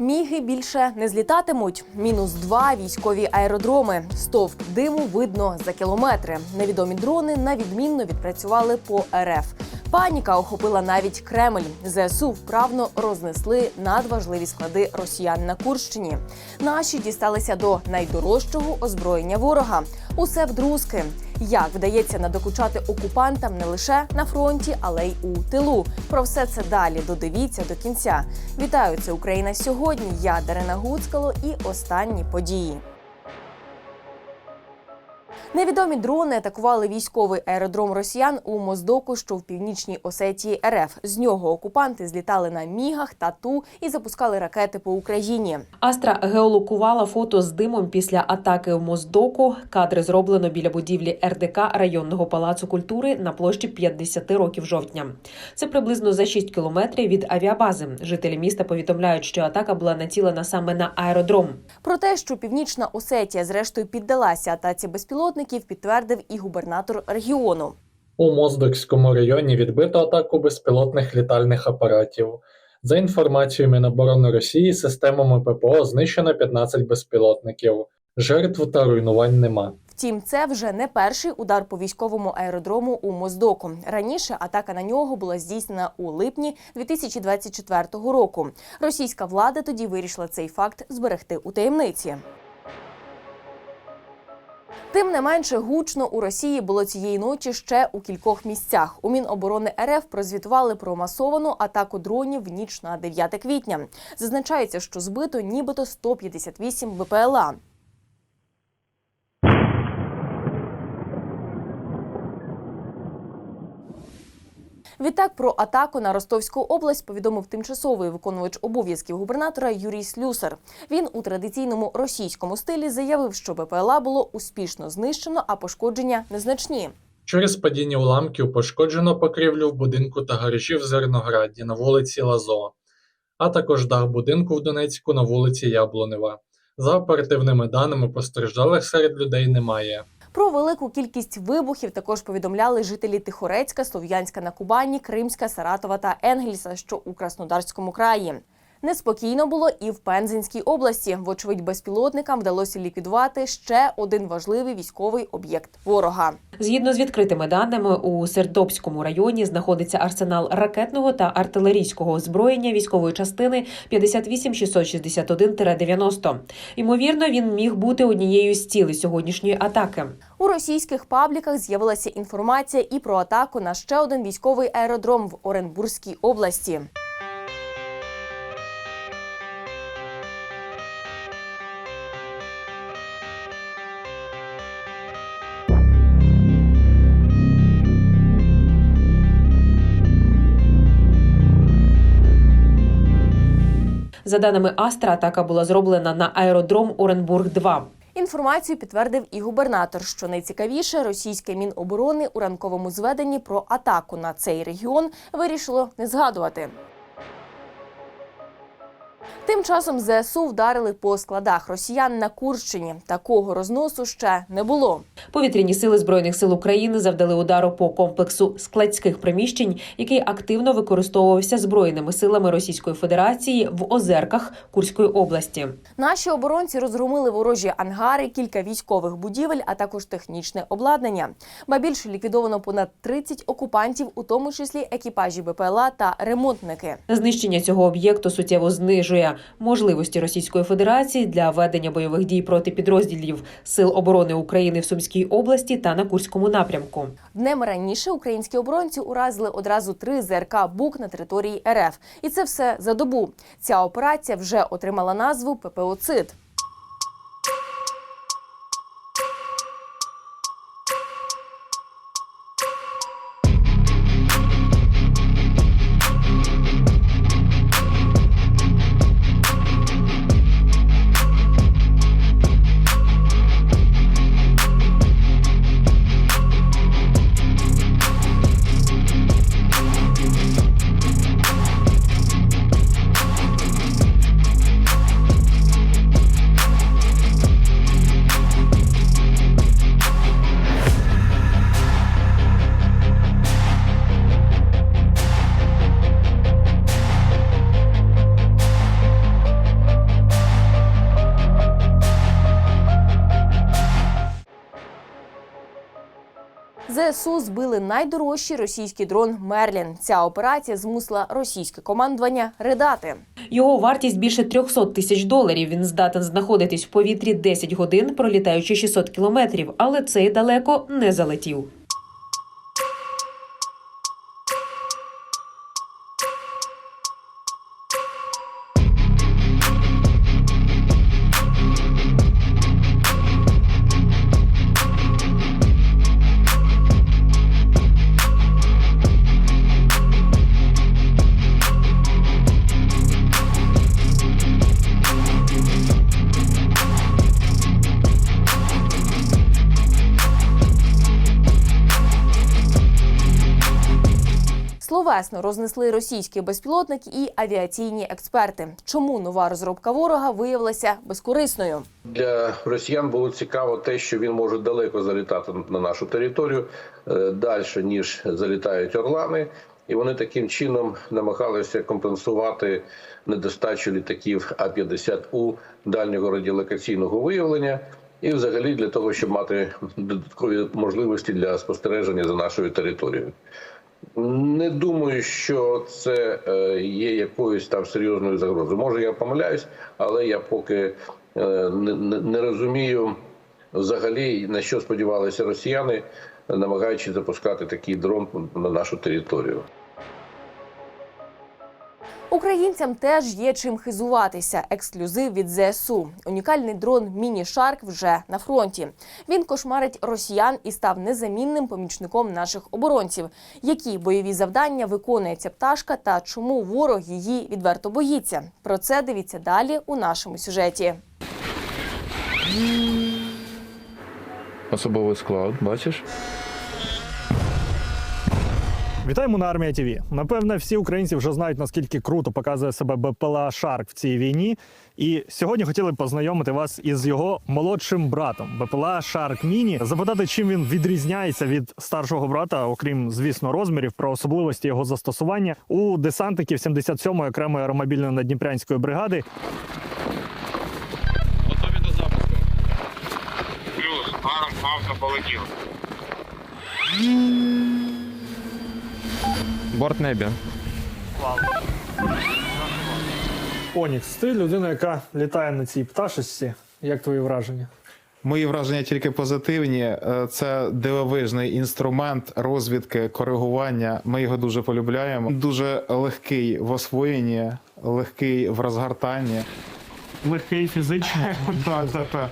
Міги більше не злітатимуть. Мінус два військові аеродроми. Стовп диму видно за кілометри. Невідомі дрони на відмінно відпрацювали по РФ. Паніка охопила навіть Кремль. ЗСУ вправно рознесли надважливі склади росіян на Курщині. Наші дісталися до найдорожчого озброєння ворога. Усе вдрузки. Як вдається надокучати окупантам не лише на фронті, але й у тилу. Про все це далі додивіться до кінця. Вітаю, це Україна сьогодні. Я Дарина Гуцкало і останні події. Невідомі дрони атакували військовий аеродром росіян у Моздоку, що в північній Осетії РФ. З нього окупанти злітали на мігах та ту і запускали ракети по Україні. Астра геолокувала фото з димом після атаки в Моздоку. Кадри зроблено біля будівлі РДК районного палацу культури на площі 50 років жовтня. Це приблизно за 6 кілометрів від авіабази. Жителі міста повідомляють, що атака була націлена саме на аеродром. Про те, що північна Осетія зрештою піддалася атаці безпілотників, підтвердив і губернатор регіону. У Моздокському районі відбито атаку безпілотних літальних апаратів. За інформацією Міноборони Росії, системами ППО знищено 15 безпілотників. Жертв та руйнувань нема. Втім, це вже не перший удар по військовому аеродрому у Моздоку. Раніше атака на нього була здійснена у липні 2024 року. Російська влада тоді вирішила цей факт зберегти у таємниці. Тим не менше гучно у Росії було цієї ночі ще у кількох місцях. У Міноборони РФ прозвітували про масовану атаку дронів в ніч на 9 квітня. Зазначається, що збито нібито 158 БПЛА. Відтак про атаку на Ростовську область повідомив тимчасовий виконувач обов'язків губернатора Юрій Слюсар. Він у традиційному російському стилі заявив, що БПЛА було успішно знищено, а пошкодження незначні. Через падіння уламків пошкоджено покрівлю в будинку та гаражі в Зернограді на вулиці Лазо, а також дах будинку в Донецьку на вулиці Яблунева. За оперативними даними, постраждалих серед людей немає. Про велику кількість вибухів також повідомляли жителі Тихорецька, Слов'янська на Кубані, Кримська, Саратова та Енгельса, що у Краснодарському краї. Неспокійно було і в Пензенській області. Вочевидь, безпілотникам вдалося ліквідувати ще один важливий військовий об'єкт ворога. Згідно з відкритими даними, у Сердобському районі знаходиться арсенал ракетного та артилерійського озброєння військової частини 58661-90. Ймовірно, він міг бути однією з цілей сьогоднішньої атаки. У російських пабліках з'явилася інформація і про атаку на ще один військовий аеродром в Оренбурзькій області. За даними Астра, атака була зроблена на аеродром Оренбург 2 Інформацію підтвердив і губернатор. Що найцікавіше, російське міноборони у ранковому зведенні про атаку на цей регіон вирішило не згадувати. Тим часом ЗСУ вдарили по складах росіян на Курщині. Такого розносу ще не було. Повітряні сили збройних сил України завдали удару по комплексу складських приміщень, який активно використовувався збройними силами Російської Федерації в озерках Курської області. Наші оборонці розгромили ворожі ангари, кілька військових будівель, а також технічне обладнання. Ба більше ліквідовано понад 30 окупантів, у тому числі екіпажі БПЛА та ремонтники. Знищення цього об'єкту суттєво знижує можливості Російської Федерації для ведення бойових дій проти підрозділів Сил оборони України в Сумській області та на Курському напрямку. Днем раніше українські оборонці уразили одразу три ЗРК БУК на території РФ. І це все за добу. Ця операція вже отримала назву ППО ЗСУ збили найдорожчий російський дрон Мерлін. Ця операція змусила російське командування ридати. Його вартість більше 300 тисяч доларів. Він здатен знаходитись в повітрі 10 годин, пролітаючи 600 кілометрів, але цей далеко не залетів. Словесно рознесли російський безпілотник і авіаційні експерти. Чому нова розробка ворога виявилася безкорисною? Для росіян було цікаво те, що він може далеко залітати на нашу територію е, далі, ніж залітають орлани, і вони таким чином намагалися компенсувати недостачу літаків А-50У дальнього радіолокаційного виявлення. І, взагалі, для того, щоб мати додаткові можливості для спостереження за нашою територією. Не думаю, що це е, є якоюсь там серйозною загрозою. Може, я помиляюсь, але я поки е, не, розумію взагалі на що сподівалися росіяни, намагаючись запускати такий дрон на нашу територію. Українцям теж є чим хизуватися. Ексклюзив від ЗСУ. Унікальний дрон Міні Шарк вже на фронті. Він кошмарить росіян і став незамінним помічником наших оборонців. Які бойові завдання виконує ця пташка та чому ворог її відверто боїться? Про це дивіться далі у нашому сюжеті. Особовий склад, бачиш? Вітаємо на армія ТВ. Напевне, всі українці вже знають, наскільки круто показує себе БПЛА Шарк в цій війні. І сьогодні хотіли б познайомити вас із його молодшим братом БПЛА Шарк Міні. Запитати, чим він відрізняється від старшого брата, окрім звісно розмірів, про особливості його застосування у десантників 77-ї окремої аеромобільної надніпрянської бригади. Готові до запуску. Плюс, гаром плавно полетів. Борт небі. Онікс, ти людина, яка літає на цій пташечці. Як твої враження? Мої враження тільки позитивні. Е, Це дивовижний інструмент розвідки, коригування. Ми його дуже полюбляємо. Дуже легкий в освоєнні, легкий в розгортанні. Легкий фізично. Так, так, так.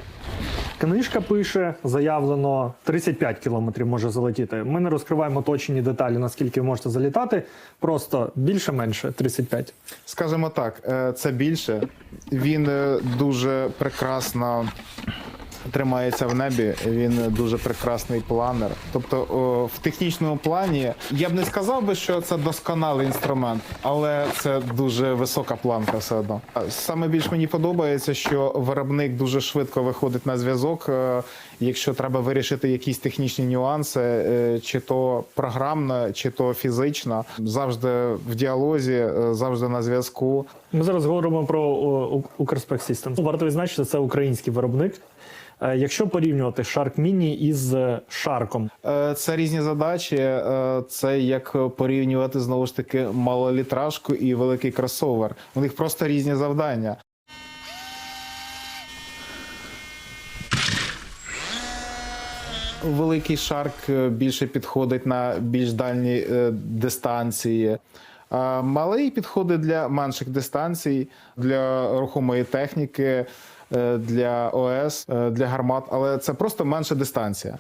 Книжка пише, заявлено 35 кілометрів може залетіти. Ми не розкриваємо точні деталі, наскільки ви можете залітати. Просто більше-менше 35. Скажімо так, е, це більше. Він е, дуже прекрасно тримається в небі. Він дуже прекрасний планер. Тобто, о, в технічному плані я б не сказав би, що це досконалий інструмент, але це дуже висока планка все одно. Саме більш мені подобається, що виробник дуже швидко виходить на зв'язок. е, Якщо треба вирішити якісь технічні нюанси, е, чи то програмно, чи то фізично, завжди в діалозі, е, завжди на зв'язку. Ми зараз говоримо про о, Укрспек Systems. Варто відзначити, це український виробник. Е, Якщо порівнювати Shark Mini із е, Sharkом, Е, Це різні задачі. е, Це як порівнювати знову ж таки малолітражку і великий кросовер. У них просто різні завдання. Великий шарк е, більше підходить на більш дальні е, дистанції. Малий підходить для менших дистанцій, для рухомої техніки, е, для ОС, е, для гармат, але це просто менша дистанція.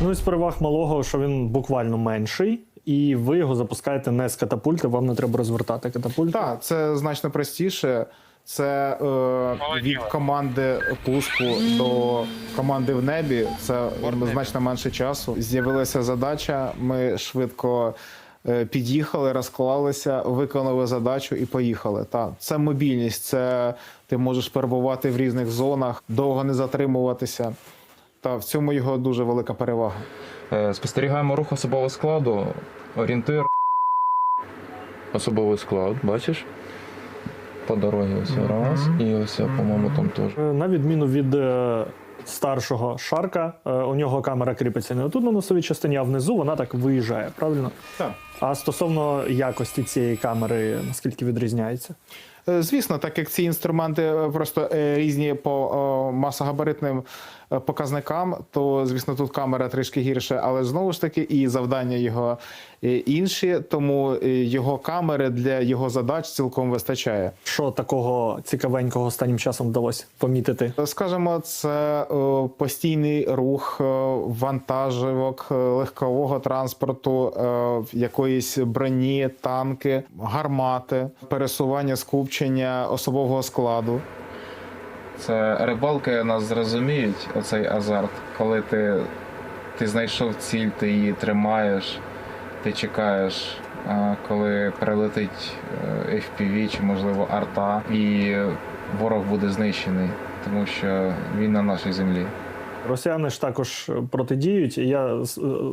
ну і з переваг малого, що він буквально менший, і ви його запускаєте не з катапульти, вам не треба розвертати катапульту. Так, це значно простіше. Це е, від команди пуску до команди в небі. Це значно менше часу. З'явилася задача. Ми швидко е, під'їхали, розклалися, виконали задачу і поїхали. Так, це мобільність. Це ти можеш перебувати в різних зонах, довго не затримуватися. Та в цьому його дуже велика перевага. Е, Спостерігаємо рух особового складу. Орієнтир. Особовий склад, бачиш? По дорозі ось раз. І ось, по-моєму, там теж. Е, На відміну від е, старшого шарка. Е, У нього камера кріпиться не тут на носовій частині, а внизу вона так виїжджає, правильно? Так. А стосовно якості цієї камери, наскільки відрізняється? Е, Звісно, так як ці інструменти е, просто е, різні по масогабаритним показникам, то звісно тут камера трішки гірше, але знову ж таки і завдання його інші, тому його камери для його задач цілком вистачає. Що такого цікавенького останнім часом вдалося помітити? Скажімо, це постійний рух вантажівок, легкового транспорту, якоїсь броні, танки, гармати, пересування скупчення особового складу. Це рибалки нас зрозуміють, оцей азарт, коли ти, ти знайшов ціль, ти її тримаєш, ти чекаєш, коли прилетить е, FPV чи, можливо, арта, і ворог буде знищений, тому що він на нашій землі. Rосіяни ж також протидіють. І Я е,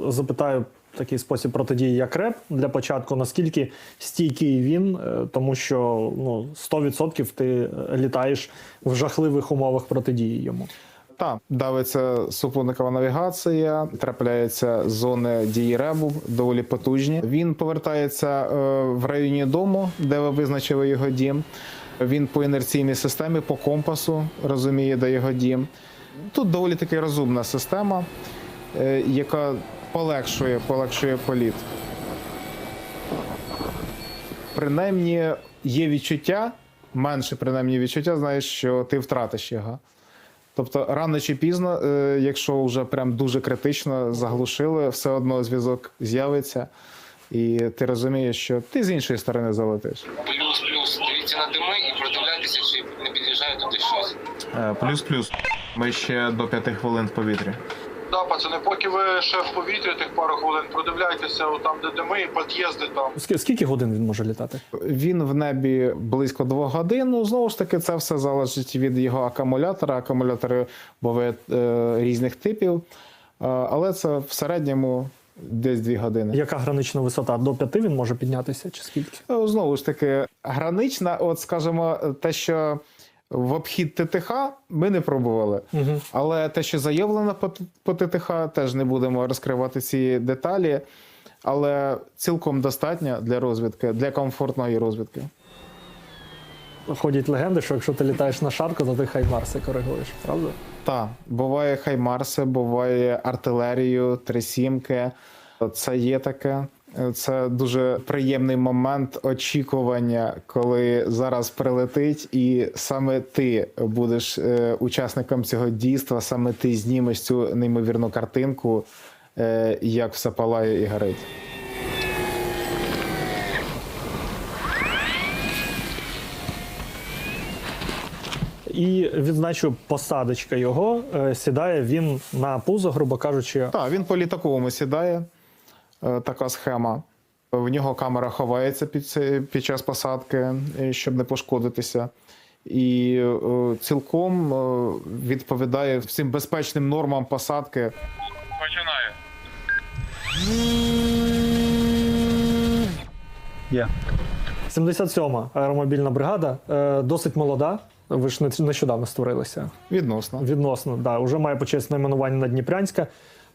запитаю такий спосіб протидії, як РЕП для початку, наскільки стійкий він, е, тому що ну 100% ти літаєш в жахливих умовах протидії йому. Так, давиться супутникова навігація, трапляються зони дії ребу, доволі потужні. Він повертається е, в районі дому, де ви визначили його дім. Він по інерційній системі, по компасу розуміє, де його дім. Тут доволі таки розумна система, е, яка полегшує, полегшує політ. Принаймні є відчуття, менше принаймні відчуття, знаєш, що ти втратиш його. Тобто рано чи пізно, е, якщо вже прям дуже критично заглушили, все одно зв'язок з'явиться, і ти розумієш, що ти з іншої сторони залетиш. Плюс, плюс. Дивіться на дими і продивляйтеся, чи не під'їжджає туди щось. Плюс-плюс. Ми ще до п'яти хвилин в повітрі. Пацани, поки ви ще в повітрі тих пару хвилин продивляйтеся, там, де дими, і під'їзди там. Ск- Скільки годин він може літати? Він в небі близько двох годин. Ну, знову ж таки, це все залежить від його акумулятора. Акумулятори бувають е, різних типів. Е, але це в середньому десь дві години. Яка гранична висота? До п'яти він може піднятися чи скільки? Ну, Знову ж таки, гранична, от скажімо, те, що в обхід ТТХ ми не пробували. Угу. Але те, що заявлено по, по ТТХ, теж не будемо розкривати ці деталі. Але цілком достатньо для розвідки, для комфортної розвідки. Ходять легенди, що якщо ти літаєш на шарку, то ти хаймарси коригуєш, правда? Так, буває хаймарси, буває артилерію, трисімки. Це є таке. Це дуже приємний момент очікування, коли зараз прилетить, і саме ти будеш е, учасником цього дійства, саме ти знімеш цю неймовірну картинку, е, як все палає і горить. І відзначу посадочка його. Е, Сідає він на пузо, грубо кажучи. Так, він по літаковому сідає. Е, Така схема. В нього камера ховається під, це- під час посадки, е, щоб не пошкодитися. І е, цілком е, відповідає всім безпечним нормам посадки. Починаю. Є. 77-ма аеромобільна бригада, е, досить молода. Ви ж нещодавно створилися. Відносно. Відносно, да, вже має почесне найменування на Дніпрянська.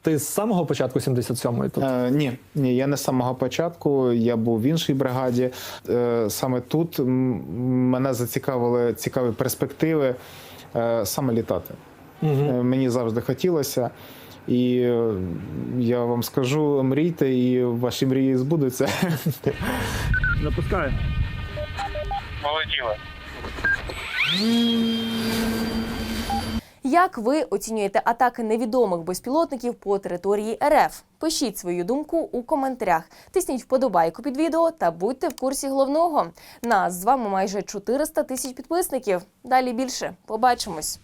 Ти з самого початку 77-ї тут? Е, ні, ні, я не з самого початку. Я був в іншій бригаді. Е, саме тут мене зацікавили цікаві перспективи е, саме літати. Угу. Е, Мені завжди хотілося. І е, я вам скажу, мрійте, і ваші мрії збудуться. Запускає. Полетіли. Як ви оцінюєте атаки невідомих безпілотників по території РФ? Пишіть свою думку у коментарях. Тисніть вподобайку під відео та будьте в курсі головного. Нас з вами майже 400 тисяч підписників. Далі більше. Побачимось.